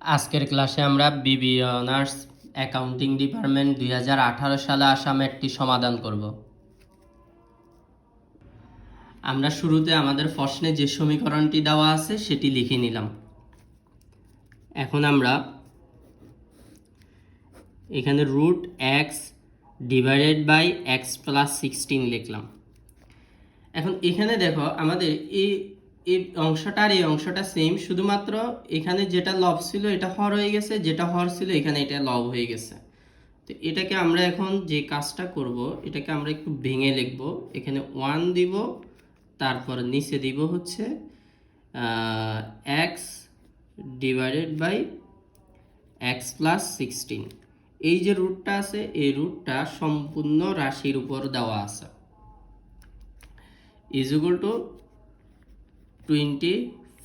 আজকের ক্লাসে আমরা বিবি অনার্স অ্যাকাউন্টিং ডিপার্টমেন্ট দুই হাজার আঠারো সালে আসা একটি সমাধান করব। আমরা শুরুতে আমাদের প্রশ্নে যে সমীকরণটি দেওয়া আছে সেটি লিখে নিলাম। এখন আমরা এখানে root x divided by x plus sixteen লিখলাম। এখন এখানে দেখো আমাদের এই এই অংশটা আর এই অংশটা সেম শুধুমাত্র এখানে যেটা লব ছিল, এটা হর হয়ে গেছে, যেটা হর ছিল, এখানে এটা লব হয়ে গেছে। তো এটাকে আমরা এখন যে কাজটা করব, এটাকে আমরা একটু ভেঙে লিখব। এখানে ওয়ান দিব, তারপর নিচে দিব হচ্ছে x divided by x plus sixteen এই যে রুটটা আছে, এই রুটটা সম্পূর্ণ রাশির উপর দেওয়া আছে। Is equal to twenty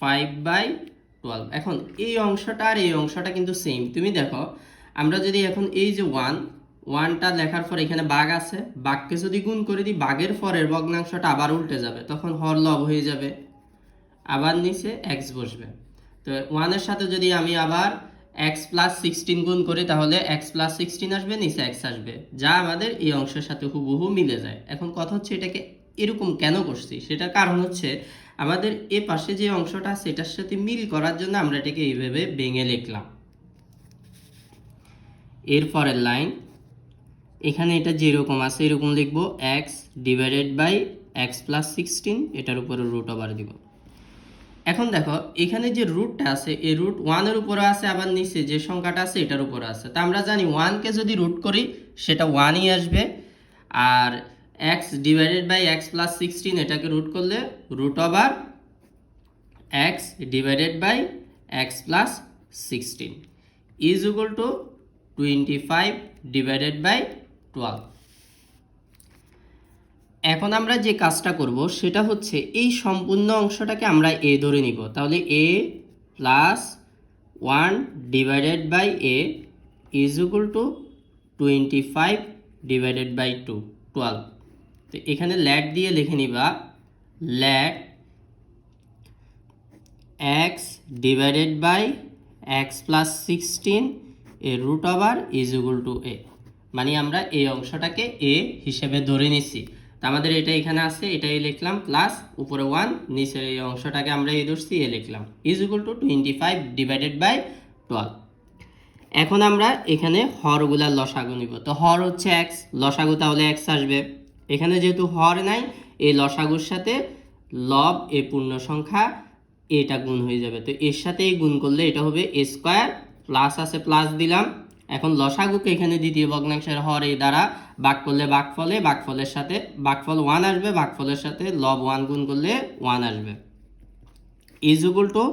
five by twelve এখন এই অংশটা আর এই অংশটা কিন্তু সেম তুমি দেখো, আমরা যদি এখন এই যে ওয়ান ওয়ানটা লেখার পর এখানে বাঘ আছে, বাঘকে যদি গুণ করে দিই, বাঘের পরের ভগ্নাংশটা আবার উল্টে যাবে। তখন হর লব হয়ে যাবে। আবার নিচে এক্স বসবে। তো ওয়ানের সাথে যদি আমি আবার এক্স প্লাস সিক্সটিন গুণ করি, তাহলে এক্স প্লাস সিক্সটিন আসবে, নিচে এক্স আসবে। যা আমাদের এই অংশের সাথে হুবহু মিলে যায়। এখন কথা হচ্ছে এটাকে এরকম কেন করছি? সেটার কারণ হচ্ছে আমাদের এ পাশে যে অংশটা সেটার সাথে মিল করার জন্য আমরা এটাকে এইভাবে ভেঙে লিখলাম। এর পরের লাইন, এখানে এটা যেরকম আছে, এরকম লিখব x divided by x plus sixteen এটার উপরে রুট ওভার দিব। এখন দেখো, এখানে যে রুটটা আছে এই রুট ওয়ানের উপরে আছে, আবার নিচে যে সংখ্যাটা আছে, এটার উপরে আছে। তা আমরা জানি ওয়ানকে যদি রুট করি, সেটা ওয়ানই আসবে। আর x divided by x plus sixteen এটাকে রুট করলে root over x divided by x plus sixteen is equal to twenty five divided by twelve এখন আমরা যে কাজটা করব সেটা হচ্ছে এই সম্পূর্ণ অংশটাকে আমরা এ ধরে নিব। তাহলে a plus one divided by a is equal to twenty five divided by two twelve তো এখানে ল্যাট দিয়ে লিখে নিবা let x divided by x plus sixteen a root over is equal to a মানে আমরা এই অংশটাকে এ হিসেবে ধরে নিছি। তো আমাদের এটা এখানে আছে, এটাই লিখলাম প্লাস উপরে ওয়ান নিচের এই অংশটাকে আমরা এই ধরছি, এ লিখলাম। Is equal to twenty five divided by twelve এখন আমরা এখানে হরগুলার লসাগু নিব। তো হর হচ্ছে এক্স লসাগু তাহলে এক্স আসবে। এখানে যেহেতু হর নাই, এই লসাগুর সাথে লব এ পূর্ণ সংখ্যা এটা গুণ হয়ে যাবে। তো এর সাথে গুণ করলে এটা হবে এ স্কোয়ার প্লাস আছে প্লাস দিলাম। এখন লসাগুকে এখানে দ্বিতীয় ভগ্নাংশের হর এই দ্বারা বাক করলে বাকফলে বাকফলের সাথে বাকফল ওয়ান আসবে বাকফলের সাথে লব ওয়ান গুণ করলে ওয়ান আসবে। Is equal to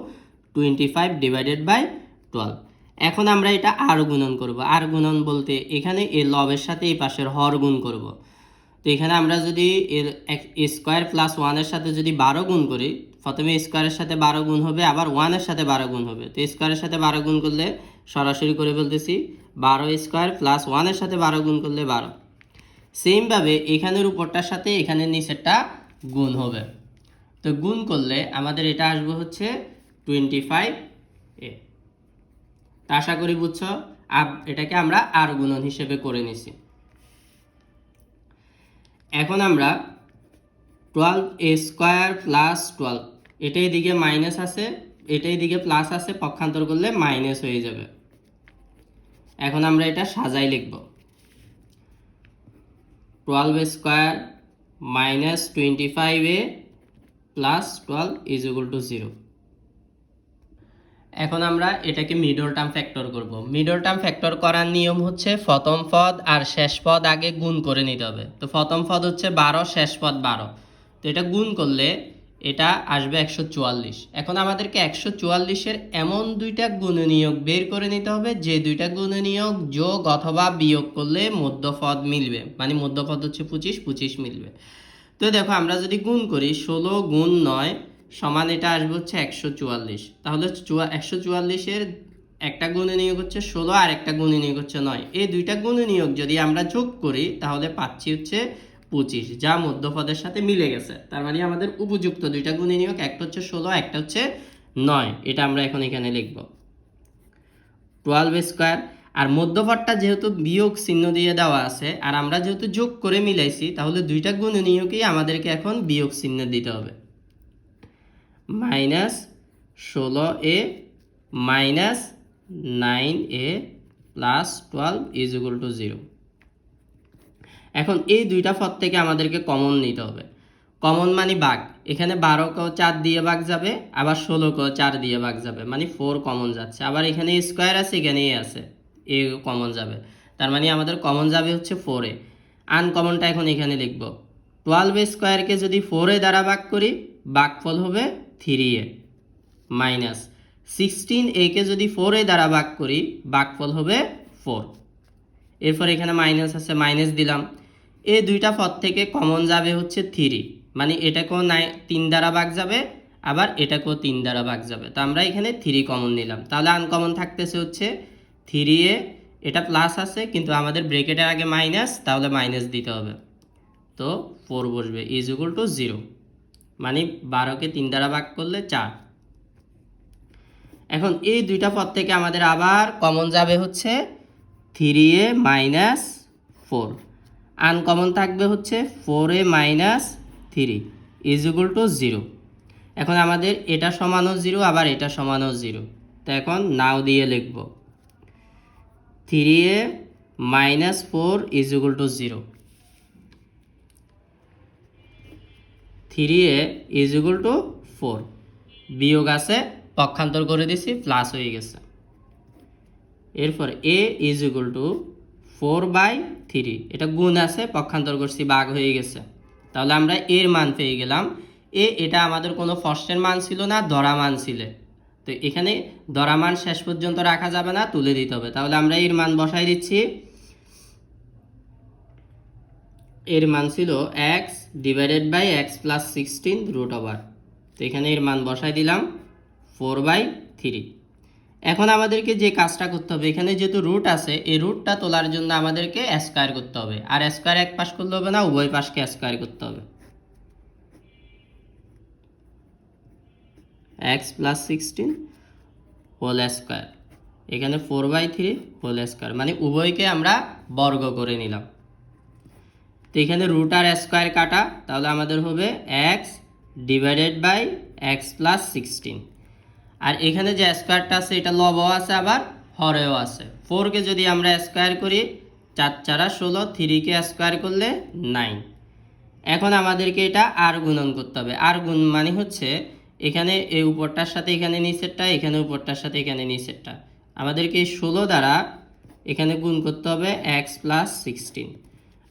twenty five divided by twelve এখন আমরা এটা আর গুণন করব। আর গুণন বলতে এখানে এর লবের সাথে এই পাশের হর গুণ করব। তো এখানে আমরা যদি এর স্কোয়ার প্লাস ওয়ানের সাথে যদি বারো গুণ করি, প্রথমে স্কোয়ারের সাথে বারো গুণ হবে, আবার ওয়ানের সাথে বারো গুণ হবে। তো স্কোয়ারের সাথে বারো গুণ করলে সরাসরি করে বলতেছি, বারো স্কোয়ার প্লাস ওয়ানের সাথে বারো গুণ করলে বারো। সেমভাবে এখানের উপরটার সাথে এখানের নিচেরটা গুণ হবে। তো গুণ করলে আমাদের এটা আসবে হচ্ছে টোয়েন্টি ফাইভ এ তা আশা করি বুঝছ? এটাকে আমরা আর গুণন হিসেবে করে নিছি। এখন আমরা twelve a square plus twelve এটাই দিকে মাইনাস আছে, এটাই দিকে প্লাস আছে, পক্ষান্তর করলে মাইনাস হয়ে যাবে। এখন আমরা এটা সাজাই লিখব। Twelve square minus twenty five a plus twelve is equal to zero এখন আমরা এটাকে মিডল টার্ম ফ্যাক্টর করব। মিডল টার্ম ফ্যাক্টর করার নিয়ম হচ্ছে প্রথম পদ আর শেষ পদ আগে গুণ করে নিতে হবে। তো প্রথম পদ হচ্ছে বারো, শেষ পদ বারো। তো এটা গুণ করলে এটা আসবে একশো চুয়াল্লিশ। এখন আমাদেরকে একশো চুয়াল্লিশের এমন দুইটা গুণনীয়ক বের করে নিতে হবে, যে দুইটা গুণনীয়ক যোগ অথবা বিয়োগ করলে মধ্যপদ মিলবে। মানে মধ্যপদ হচ্ছে পঁচিশ পঁচিশ মিলবে। তো দেখো আমরা যদি গুণ করি, ষোলো গুণ নয় সমান এটা আসবে হচ্ছে একশো চুয়াল্লিশ। তাহলে চুয়া একশো চুয়াল্লিশের একটা গুণে নিয়োগ হচ্ছে ষোলো আর একটা গুণে নিয়োগ হচ্ছে নয়। এই দুইটা গুণে নিয়োগ যদি আমরা যোগ করি, তাহলে পাচ্ছি হচ্ছে পঁচিশ, যা মধ্যপদের সাথে মিলে গেছে। তার মানে আমাদের উপযুক্ত দুইটা গুণে নিয়োগ, একটা হচ্ছে ষোলো, একটা হচ্ছে নয়। এটা আমরা এখন এখানে লিখব। টুয়েলভ স্কোয়ার আর মধ্যপদটা যেহেতু বিয়োগ চিহ্ন দিয়ে দেওয়া আছে, আর আমরা যেহেতু যোগ করে মিলাইছি, তাহলে দুইটা গুণনীয়কেই আমাদেরকে এখন বিয়োগ চিহ্ন দিতে হবে। মাইনাস ষোলো a minus nine a plus twelve is equal to zero. এখন এই দুইটা পদ থেকে আমাদেরকে কমন নিতে হবে। কমন মানে বাঘ এখানে বারো কেও চার দিয়ে বাঘ যাবে, আবার ষোলো কেও চার দিয়ে বাঘ যাবে মানে ফোর কমন যাচ্ছে। আবার এখানে স্কোয়ার আছে, এখানে এ আছে, এ কমন যাবে। তার মানে আমাদের কমন যাবে হচ্ছে ফোরে আনকমনটা এখন এখানে লিখব। টুয়েলভ স্কোয়ারকে যদি ফোরে দ্বারা ভাগ করি বাঘফল হবে থ্রি এ মাইনাস সিক্সটিন একে যদি ফোর এ দ্বারা ভাগ করি বাঘফল হবে ফোর এরপর এখানে মাইনাস আছে, মাইনাস দিলাম। এই দুইটা পদ থেকে কমন যাবে হচ্ছে থ্রি মানে এটাকেও নাই, তিন দ্বারা ভাগ যাবে, আবার এটাকেও তিন দ্বারা ভাগ যাবে। তো আমরা এখানে থ্রি কমন নিলাম। তাহলে আনকমন থাকতেছে হচ্ছে থ্রি এ, এটা প্লাস আছে, কিন্তু আমাদের ব্রেকেটের আগে মাইনাস তাহলে মাইনাস দিতে হবে। তো ফোর বসবে ইজ ইকুয়াল টু জিরো মানে বারোকে তিন দ্বারা ভাগ করলে চার। এখন এই দুইটা পদ থেকে আমাদের আবার কমন যাবে হচ্ছে three a minus four. Uncommon থাকবে হচ্ছে four a minus three is equal to zero. এখন আমাদের এটা সমানও জিরো, আবার এটা সমানও জিরো। তো এখন নাও দিয়ে লিখব। Three a minus four is equal to zero. Three a is equal to four বিয়োগ আছে, পক্ষান্তর করে দিছি প্লাস হয়ে গেছে। এরপর a is equal to four by three এটা গুণ আছে, পক্ষান্তর করছি বাঘ হয়ে গেছে। তাহলে আমরা এর মান পেয়ে গেলাম। এ, এটা আমাদের কোনো ফার্স্টের মান ছিল না দরা মান ছিল। তো এখানে দরা মান শেষ পর্যন্ত রাখা যাবে না, তুলে দিতে হবে। তাহলে আমরা এর মান বসাই দিচ্ছি। এর মান ছিল x divided by x plus sixteen root over তো এখানে এর মান বসাই দিলাম ফোর বাই থ্রি এখন আমাদেরকে যে কাজটা করতে হবে, এখানে যেহেতু রুট আছে, এই রুটটা তোলার জন্য আমাদেরকে স্কোয়ার করতে হবে। আর স্কোয়ার এক পাশ করলে হবে না, উভয় পাশকে স্কোয়ার করতে হবে। X plus sixteen whole square এখানে four by three whole square মানে উভয়কে আমরা বর্গ করে নিলাম। তো এখানে রুট আর স্কোয়ার কাটা, তাহলে আমাদের হবে x divided by x plus sixteen আর এখানে যে স্কোয়ারটা আছে, এটা লবও আছে আবার, হরেও আছে। ফোরকে যদি আমরা স্কোয়ার করি, চার চারা ষোলো থ্রিকে স্কোয়ার করলে নাইন এখন আমাদেরকে এটা আর গুণন করতে হবে। আর গুণ মানে হচ্ছে, এখানে এই উপরটার সাথে এখানে নিচেরটা, এখানে উপরটার সাথে এখানে নিচেরটা। আমাদেরকে এই ষোলো দ্বারা এখানে গুণ করতে হবে এক্স প্লাস সিক্সটিন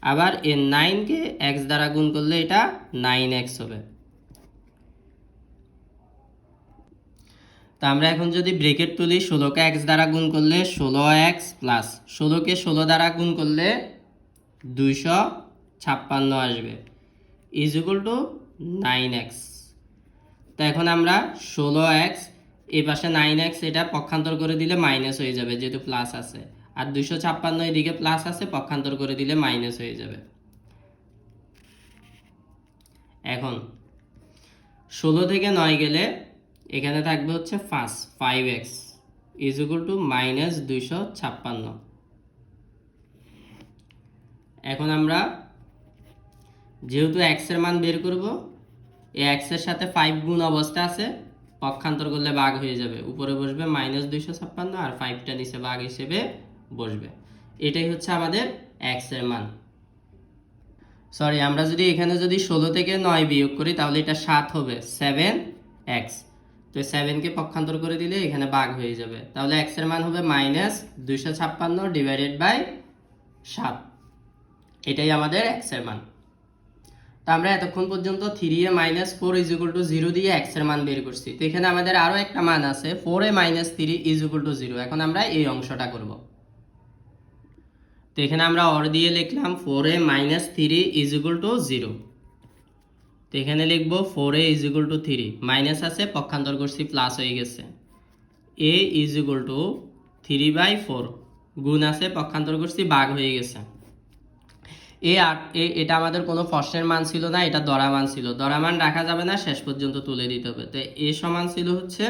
আবার এ নাইনকে এক্স দ্বারা গুণ করলে এটা নাইন এক্স হবে। তো আমরা এখন যদি ব্রেকেট তুলি, ষোলোকে এক্স দ্বারা গুণ করলে ষোলো এক্স প্লাস ষোলোকে ষোলো দ্বারা গুণ করলে দুইশো ছাপ্পান্ন আসবে। Is equal to nine x তো এখন আমরা ষোলো এক্স এই পাশে নাইন এক্স এটা পক্ষান্তর করে দিলে মাইনাস হয়ে যাবে, যেহেতু প্লাস আছে। আর দুইশো ছাপ্পান্ন এদিকে প্লাস আছে, পক্ষান্তর করে দিলে মাইনাস হয়ে যাবে। এখন, ষোলো থেকে নয় গেলে এখানে থাকবে হচ্ছে পাঁচ five x is equal to minus দুইশো ছাপ্পান্ন। এখন আমরা যেহেতু এক্সের মান বের করব, এই এক্সের সাথে ফাইভ গুণ অবস্থা আছে, পক্ষান্তর করলে বাঘ হয়ে যাবে। উপরে বসবে মাইনাস দুইশো ছাপ্পান্ন আর ফাইভটা নিচে বাঘ হিসেবে বসবে। এটাই হচ্ছে আমাদের এক্সের মান। সরি আমরা যদি এখানে যদি ষোলো থেকে নয় বিয়োগ করি, তাহলে এটা সাত হবে সেভেন এক্স তো সেভেনকে পক্ষান্তর করে দিলে এখানে বাঘ হয়ে যাবে। তাহলে এক্সের মান হবে মাইনাস দুইশো ছাপ্পান্ন ডিভাইডেড বাই সাত। এটাই আমাদের এক্সের মান। তো আমরা এতক্ষণ পর্যন্ত three a minus four is equal to zero দিয়ে এক্সের মান বের করছি। তো এখানে আমাদের আরও একটা মান আছে four a minus three is equal to zero এখন আমরা এই অংশটা করব। এখানে আমরা অর দিয়ে লিখলাম four a minus three is equal to zero তো এখানে লিখব four a is equal to three minus আছে, পক্ষান্তর করছি প্লাস হয়ে গেছে। A is equal to three by four গুণ আছে, পক্ষান্তর করছি বাঘ হয়ে গেছে। এ আট এ এটা আমাদের কোনো ফর্সের মান ছিল না, এটা দরা মান ছিল। দরা মান রাখা যাবে না, শেষ পর্যন্ত তুলে দিতে হবে। তো এ সমান ছিল হচ্ছে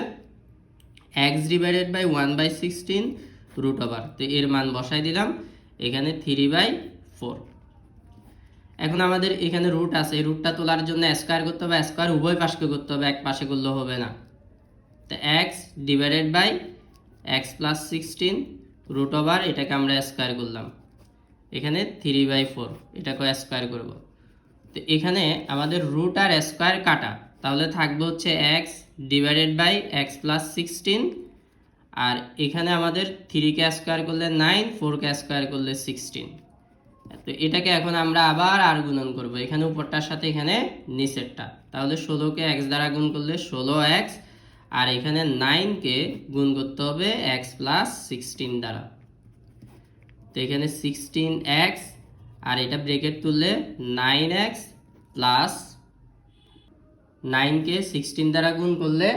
x divided by one by sixteen root over তো এর মান বসাই দিলাম। এখানে থ্রি বাই ফোর এখন আমাদের এখানে রুট আছে, এই রুটটা তোলার জন্য স্কোয়ার করতে হবে স্কোয়ার উভয় পাশকে করতে হবে, এক পাশে করলে হবে না। তো x divided by x plus sixteen root over এটাকে আমরা স্কোয়ার করলাম। এখানে থ্রি বাই ফোর এটাকে স্কোয়ার করব। তো এখানে আমাদের রুট আর স্কোয়ার কাটা, তাহলে থাকবে হচ্ছে x divided by x plus sixteen আর এখানে আমাদের থ্রি থ্রিকে স্কোয়ার করলে নাইন ফোর ফোরকে স্কোয়ার করলে সিক্সটিন তো এটাকে এখন আমরা আবার আর গুণন করব। এখানে উপরটার সাথে এখানে নিচেরটা। তাহলে ষোলোকে এক্স দ্বারা গুণ করলে ষোলো এক্স আর এখানে নাইনকে গুণ করতে হবে এক্স প্লাস সিক্সটিন দ্বারা। তো এখানে সিক্সটিন এক্স আর এটা ব্রেকেট তুললে নাইন এক্স প্লাস নাইনকে সিক্সটিন দ্বারা গুণ করলে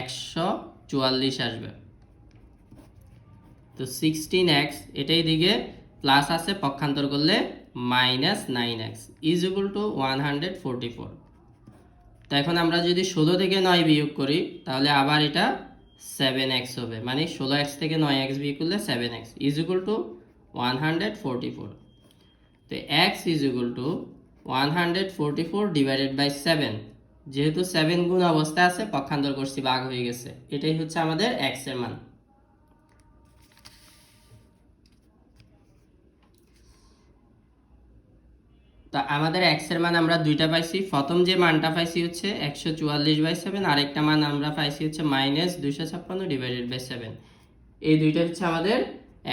একশো চুয়াল্লিশ আসবে। তো সিক্সটিন এক্স এটাই দিকে প্লাস আছে, পক্ষান্তর করলে minus nine x is equal to one hundred forty four তো এখন আমরা যদি ষোলো থেকে নয় বিয়োগ করি, তাহলে আবার এটা সেভেন এক্স হবে। মানে ষোলো এক্স থেকে নয় এক্স বিয়োগ করলে seven x is equal to one hundred forty four তো x is equal to one hundred forty four divided by seven যেহেতু সেভেন গুণ অবস্থায় আছে, পক্ষান্তর করছি, ভাগ হয়ে গেছে। এটাই হচ্ছে আমাদের এক্সের মান। তা আমাদের এক্সের মান আমরা দুইটা পাইছি। প্রথম যে মানটা পাইছি হচ্ছে একশো চুয়াল্লিশ বাই সেভেন আরেকটা মান আমরা পাইছি হচ্ছে মাইনাস দুইশো ছাপ্পান্ন ডিভাইডেড বাই সেভেন এই দুইটা হচ্ছে আমাদের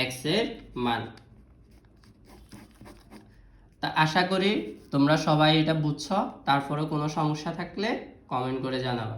এক্সের মান। তা আশা করি তোমরা সবাই এটা বুঝছ। তারপরে কোনো সমস্যা থাকলে কমেন্ট করে জানাবা।